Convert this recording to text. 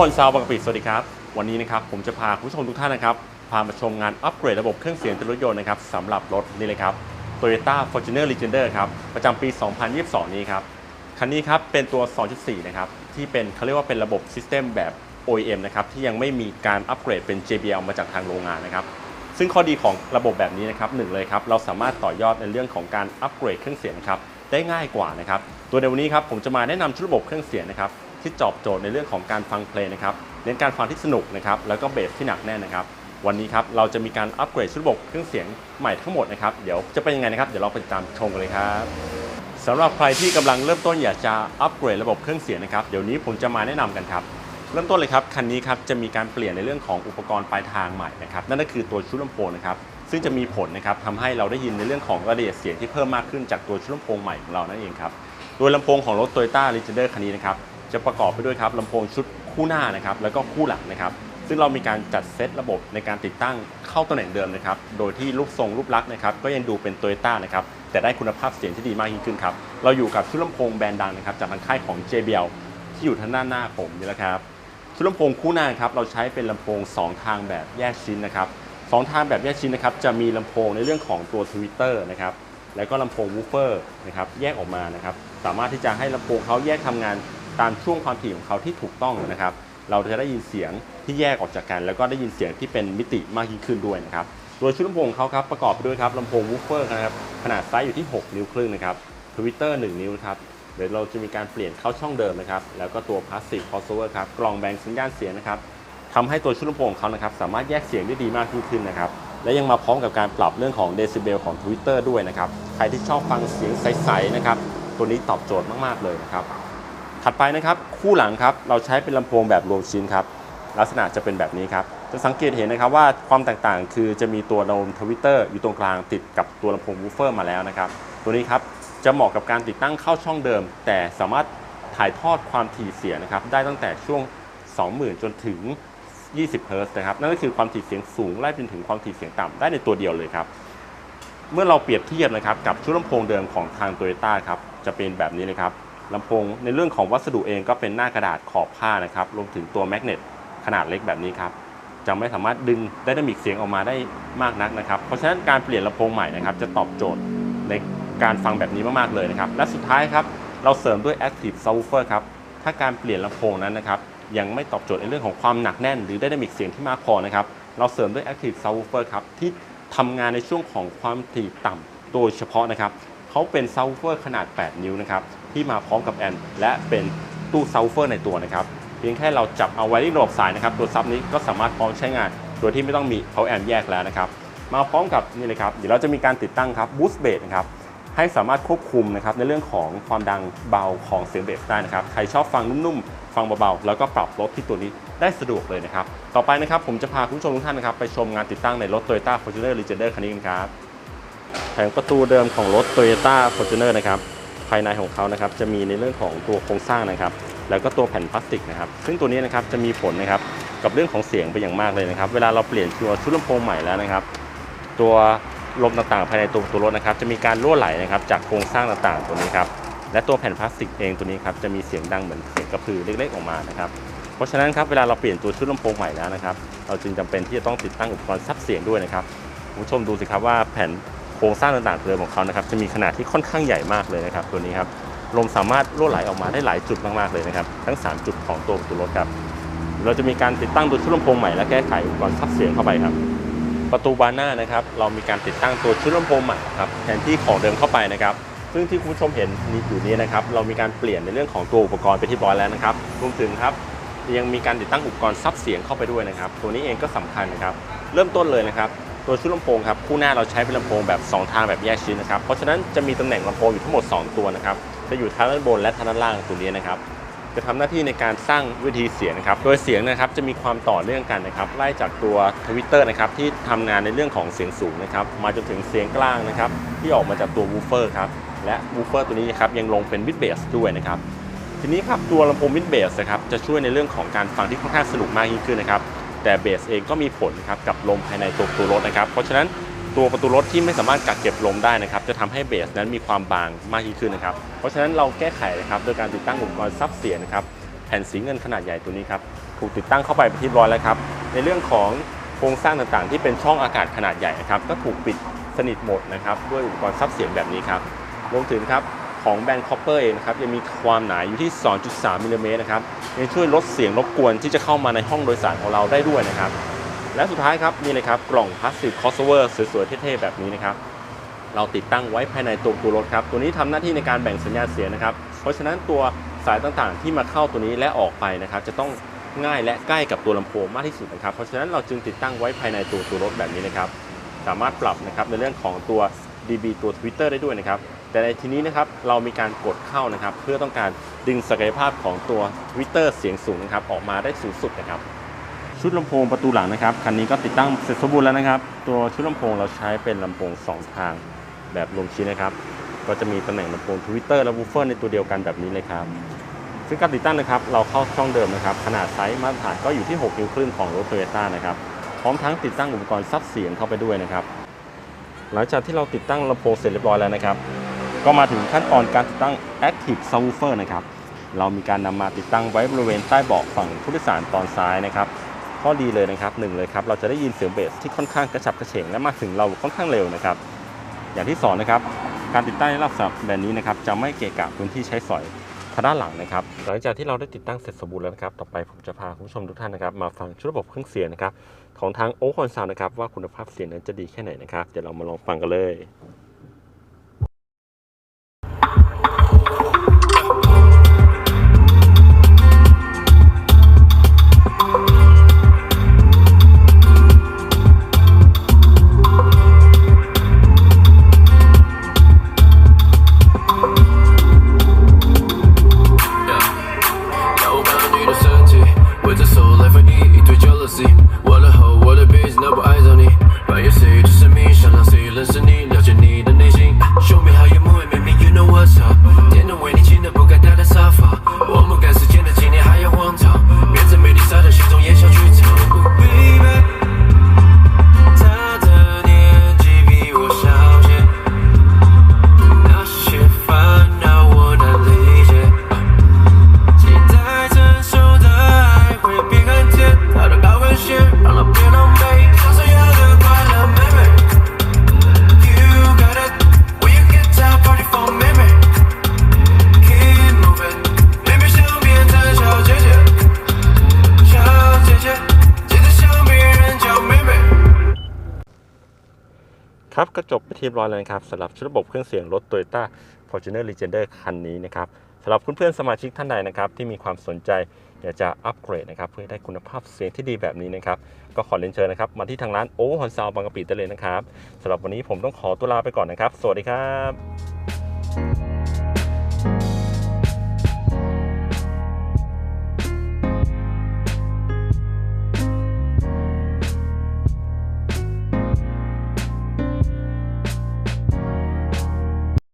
ฮอนซาวบางกะปิสวัสดีครับ วันนี้นะครับผมจะพาคุณผู้ชมทุกท่านนะครับ พามาชมงานอัปเกรดระบบเครื่องเสียงรถยนต์นะครับสำหรับรถนี่เลยครับ Toyota Fortuner Legender ครับ ประจำปี 2022 นี้ครับ คันนี้ครับเป็นตัว 2.4 นะครับ ที่เป็นเขาเรียกว่าเป็นระบบ System แบบ OEM นะครับ ที่ยังไม่มีการอัปเกรดเป็น JBL มาจากทางโรงงานนะครับ ซึ่งข้อดีของระบบแบบนี้นะครับหนึ่งเลยครับเราสามารถต่อยอดในเรื่องของการอัปเกรดเครื่องเสียงครับได้ง่ายกว่านะครับตัวในวันนี้ครับผมจะมาแนะนำชุดระบบเครื่องเสียงนะครับ ที่ตอบโจทย์ในเรื่องของการฟังเพลงนะครับ เน้นการฟังที่สนุกนะครับ แล้วก็เบสที่หนักแน่นนะครับ วันนี้ครับ เราจะมีการอัปเกรดชุดระบบเครื่องเสียงใหม่ทั้งหมดนะครับ เดี๋ยวจะเป็นยังไงนะครับ เดี๋ยวเราไปติดตามชมกันเลยครับสำหรับใครที่กำลังเริ่มต้นอยากจะอัปเกรดระบบเครื่องเสียงนะครับ เดี๋ยวนี้ผมจะมาแนะนำกันครับ เริ่มต้นเลยครับ คันนี้ครับ จะมีการเปลี่ยนในเรื่องของอุปกรณ์ปลายทางใหม่นะครับ นั่นก็คือตัวชุดลำโพงนะครับซึ่งจะมีผลนะครับทำให้เราได้ยินในเรื่องของระดับเสียงที่เพิ่มมากขึ้นจากตัวชุดลำโพงใหม่ของเรานั่นเองครับ โดยลำโพงของรถ Toyota Legender คันนี้นะครับ จะประกอบไปด้วยครับลำโพงชุดคู่หน้านะครับแล้วก็คู่หลังนะครับซึ่งเรามีการจัดเซตระบบในการติดตั้งเข้าตำแหน่งเดิมนะครับโดยที่รูปทรงรูปลักษณ์นะครับก็ยังดูเป็น Toyota นะครับแต่ได้คุณภาพเสียงที่ดีมากยิ่งขึ้นครับเราอยู่กับชุดลำโพงแบรนด์ดังนะครับจากทางค่ายของ JBL ที่อยู่ทางด้านหน้าผมนี่แหละครับชุดลำโพงคู่หน้าครับเราใช้เป็นลำโพง 2 ทางแบบแยกชิ้นนะครับสองทางแบบแยกชิ้นนะครับจะมีลำโพงในเรื่องของตัวทวิตเตอร์นะครับแล้วก็ลำโพงวูฟเฟอร์นะครับแยกออกมานะครับสามารถที่จะให้ลำโพงเขาแยกทำงาน ตามช่วงความถี่ของเขาที่ถูกต้องนะครับ เราจะได้ยินเสียงที่แยกออกจากกัน แล้วก็ได้ยินเสียงที่เป็นมิติมากยิ่งขึ้นด้วยนะครับตัวชุดลำโพงเขาครับประกอบไปด้วยครับลำโพงวูฟเฟอร์นะครับขนาดไซส์อยู่ที่ 6 นิ้วครึ่งนะครับทวิตเตอร์1นิ้วครับเดี๋ยวเราจะมีการเปลี่ยนเข้าช่องเดิมนะครับแล้วก็ตัวพลาสติกคอสโซเวอร์ครับกล่องแบ่งสัญญาณเสียงนะครับทำให้ตัวชุดลำโพงเขานะครับสามารถแยกเสียงได้ดีมากยิ่งขึ้นนะครับและยังมาพร้อมกับการปรับเรื่องของเดซิเบลของ Twitter ด้วยนะครับ ใครที่ชอบฟังเสียงใสๆนะครับ ตัวนี้ตอบโจทย์มาก ๆ เลยนะครับ ถัดไปนะครับคู่หลังครับเราใช้เป็นลำโพงแบบรวมชิ้นครับลักษณะจะเป็นแบบนี้ครับจะสังเกตเห็นนะครับว่าความแตกต่างคือจะมีตัวโดมทวิตเตอร์อยู่ตรงกลางติดกับตัวลำโพงวูฟเฟอร์มาแล้วนะครับ ตัวนี้ครับจะเหมาะกับการติดตั้งเข้าช่องเดิม แต่สามารถถ่ายทอดความถี่เสียงนะครับได้ตั้งแต่ช่วง 20,000 จนถึง 20 เฮิร์ตซ์นะครับนั่นก็คือความถี่เสียงสูงไล่ไปจนถึงความถี่เสียงต่ำได้ในตัวเดียวเลยครับเมื่อเราเปรียบเทียบนะครับกับชุดลำโพงเดิมของทาง t o y ยต้าครับจะเป็นแบบนี้เลยครับ ลำโพงในเรื่องของวัสดุเองก็เป็นหน้ากระดาษขอบผ้านะครับรวมถึงตัวแมกเนตขนาดเล็กแบบนี้ครับจะไม่สามารถดึงไดนามิกเสียงออกมาได้มากนักนะครับ เพราะฉะนั้นการเปลี่ยนลำโพงใหม่นะครับ จะตอบโจทย์ในการฟังแบบนี้มากๆเลยนะครับ และสุดท้ายครับ เราเสริมด้วย Active Subwoofer ครับ ถ้าการเปลี่ยนลำโพงนั้นนะครับ ยังไม่ตอบโจทย์ในเรื่องของความหนักแน่น หรือไดนามิกเสียงที่มากพอนะครับ เราเสริมด้วย Active Subwoofer ครับ ที่ทำงานในช่วงของความถี่ต่ำโดยเฉพาะนะครับเขาเป็นซับวูเฟอร์ขนาด 8 นิ้วนะครับ ที่มาพร้อมกับแอนและเป็นตู้ซับวูเฟอร์ในตัวนะครับ เพียงแค่เราจับเอาไว้ที่ระบบสายนะครับ ตัวซับนี้ก็สามารถพร้อมใช้งาน โดยที่ไม่ต้องมีเขาแอนแยกแล้วนะครับ มาพร้อมกับนี่เลยครับ เดี๋ยวเราจะมีการติดตั้งครับบูสต์เบสนะครับให้สามารถควบคุมนะครับในเรื่องของความดังเบาของเสียงเบสได้นะครับ ใครชอบฟังนุ่มๆ ฟังเบาๆ แล้วก็ปรับลดที่ตัวนี้ได้สะดวกเลยนะครับ ต่อไปนะครับผมจะพาคุณผู้ชมทุกท่านนะครับไปชมงานติดตั้งในรถ Toyota Fortuner Legender คันนี้กันครับ แผงประตูเดิมของรถ Toyota Fortuner นะครับ ภายในของเขานะครับจะมีในเรื่องของตัวโครงสร้างนะครับ แล้วก็ตัวแผ่นพลาสติกนะครับ ซึ่งตัวนี้นะครับจะมีผลนะครับกับเรื่องของเสียงไปอย่างมากเลยนะครับ เวลาเราเปลี่ยนตัวชุดลำโพงใหม่แล้วนะครับ ตัวลมต่างๆ ภายในตัวตัวรถนะครับ จะมีการรั่วไหลนะครับจากโครงสร้างต่างๆ ตัวนี้ครับและตัวแผ่นพลาสติกเองตัวนี้ครับจะมีเสียงดังเหมือนเสียงกระพือเล็กๆออกมานะครับเพราะฉะนั้นครับเวลาเราเปลี่ยนตัวชุดลำโพงใหม่แล้วนะครับ เราจึงจำเป็นที่จะต้องติดตั้งอุปกรณ์ซับเสียงด้วยนะครับคุณผู้ชมดูสิครับว่าแผ่น ครงสร้างต่างๆเดิมของเขานะครับจะมีขนาดที่ค่อนข้างใหญ่มากเลยนะครับ ตัวนี้ครับลมสามารถรั่วไหลออกมาได้หลายจุดมากๆเลยนะครับ ทั้ง 3 จุดของตัวประตูรถครับ เราจะมีการติดตั้งตัวชุดลำโพงใหม่และแก้ไขอุปกรณ์ซับเสียงเข้าไปครับ ประตูบานหน้านะครับเรามีการติดตั้งตัวชุดลำโพงใหม่ครับแทนที่ของเดิมเข้าไปนะครับซึ่งที่คุณผู้ชมเห็นนี่อยู่นี้นะครับเรามีการเปลี่ยนในเรื่องของตัวอุปกรณ์ไปที่ร้อยแล้วนะครับรวมถึงครับยังมีการติดตั้งอุปกรณ์ซับเสียงเข้าไปด้วยนะครับ ตัวนี้เองก็สำคัญนะครับ เริ่มต้นเลยนะครับ ตัวชุดลำโพงครับคู่หน้าเราใช้เป็นลำโพงแบบ 2 ทางแบบแยกชิ้นนะครับเพราะฉะนั้นจะมีตำแหน่งลำโพงอยู่ทั้งหมด 2 ตัวนะครับจะอยู่ทางด้านบนและทางด้านล่างตัวนี้นะครับจะทำหน้าที่ในการสร้างวิธีเสียงนะครับ โดยเสียงนะครับจะมีความต่อเนื่องกันนะครับ ไล่จากตัวทวิตเตอร์นะครับที่ทำงานในเรื่องของเสียงสูงนะครับ มาจนถึงเสียงกลางนะครับ ที่ออกมาจากตัววูเฟอร์ครับ และวูเฟอร์ตัวนี้นะครับยังลงเป็นวิดเบสด้วยนะครับ ทีนี้ครับตัวลำโพงวิดเบสนะครับจะช่วยในเรื่องของการฟังที่ค่อนข้างสนุกมากยิ่งขึ้นนะครับ แต่เบสเองก็มีผลครับกับลมภายในตัวประตูรถนะครับ เพราะฉะนั้นตัวประตูรถที่ไม่สามารถกักเก็บลมได้นะครับ จะทำให้เบสนั้นมีความบางมากยิ่งขึ้นนะครับ เพราะฉะนั้นเราแก้ไขนะครับโดยการติดตั้งอุปกรณ์ซับเสียงนะครับแผ่นสีเงินขนาดใหญ่ตัวนี้ครับถูกติดตั้งเข้าไปเป็นที่ร้อยแล้วครับในเรื่องของโครงสร้างต่างๆ ที่เป็นช่องอากาศขนาดใหญ่นะครับก็ถูกปิดสนิทหมดนะครับด้วยอุปกรณ์ซับเสียงแบบนี้ครับรวมถึงครับ ของแบรนด์คอปเปอร์เองนะครับยังมีความหนาอยู่ที่ 2.3มิลลิเมตรนะครับยังช่วยลดเสียงรบกวนที่จะเข้ามาในห้องโดยสารของเราได้ด้วยนะครับ และสุดท้ายครับนี่เลยครับกล่องพลาสติกคอสเวอร์สวยๆเท่ๆแบบนี้นะครับเราติดตั้งไว้ภายในตัวตัวรถครับตัวนี้ทำหน้าที่ในการแบ่งสัญญาณเสียงนะครับ เพราะฉะนั้นตัวสายต่างๆ ที่มาเข้าตัวนี้และออกไปนะครับ จะต้องง่ายและใกล้กับตัวลำโพงมากที่สุดนะครับ เพราะฉะนั้นเราจึงติดตั้งไว้ภายในตัวตัวรถแบบนี้นะครับ สามารถปรับนะครับในเรื่องของตัว DB ตัว Twitter ได้ด้วยนะครับ แต่ในทีนี้นะครับเรามีการกดเข้านะครับ เพื่อต้องการดึงศักยภาพของตัว Twitter เสียงสูงนะครับออกมาได้สูงสุดนะครับ ชุดลำโพงประตูหลังนะครับคันนี้ก็ติดตั้งเสร็จสมบูรณ์แล้วนะครับ ตัวชุดลำโพงเราใช้เป็นลำโพง 2 ทางแบบรวมชิ้นนะครับก็จะมีตำแหน่งลำโพงทวิตเตอร์และวูฟเฟอร์ในตัวเดียวกันแบบนี้เลยครับซึ่งการติดตั้งนะครับเราเข้าช่องเดิมนะครับ ขนาดไซส์มาตรฐานก็อยู่ที่ 6 นิ้วครึ่งของรถโตโยต้านะครับพร้อมทั้งติดตั้งอุปกรณ์ซับเสียงเข้าไปด้วยนะครับ หลังจากที่เราติดตั้งลำโพงเสร็จเรียบร้อยแล้วนะครับ ก็มาถึงขั้นตอนการติดตั้ง Active Subwoofer นะครับ เรามีการนำมาติดตั้งไว้บริเวณใต้เบาะฝั่งผู้โดยสารตอนซ้ายนะครับข้อดีเลยนะครับหนึ่งเลยครับเราจะได้ยินเสียงเบสที่ค่อนข้างกระฉับกระเฉงและมาถึงเราค่อนข้างเร็วนะครับ อย่างที่สองนะครับการติดตั้งในลักษณะแบบนี้นะครับจะไม่เกะกะพื้นที่ใช้สอย ทางด้านหลังนะครับ หลังจากที่เราได้ติดตั้งเสร็จสมบูรณ์แล้วนะครับ ต่อไปผมจะพาคุณผู้ชมทุกท่านนะครับ มาฟังชุดระบบเครื่องเสียงนะครับ ของทางโอคอนซาวนะครับว่าคุณภาพเสียงนั้นจะดีแค่ไหนนะครับ เดี๋ยวเรามาลองฟังกันเลย ครับก็จบไปที่ร้อยแล้วนะครับสำหรับชุดระบบเครื่องเสียงรถ Toyota Fortuner Legender คันนี้นะครับสำหรับเพื่อนๆสมาชิกท่านใดนะครับที่มีความสนใจอยากจะอัปเกรดนะครับเพื่อได้คุณภาพเสียงที่ดีแบบนี้นะครับก็ขอเรียนเชิญนะครับมาที่ทางร้านโอฮอนซาวบางกะปิได้เลยนะครับสำหรับวันนี้ผมต้องขอตัวลาไปก่อนนะครับ สวัสดีครับ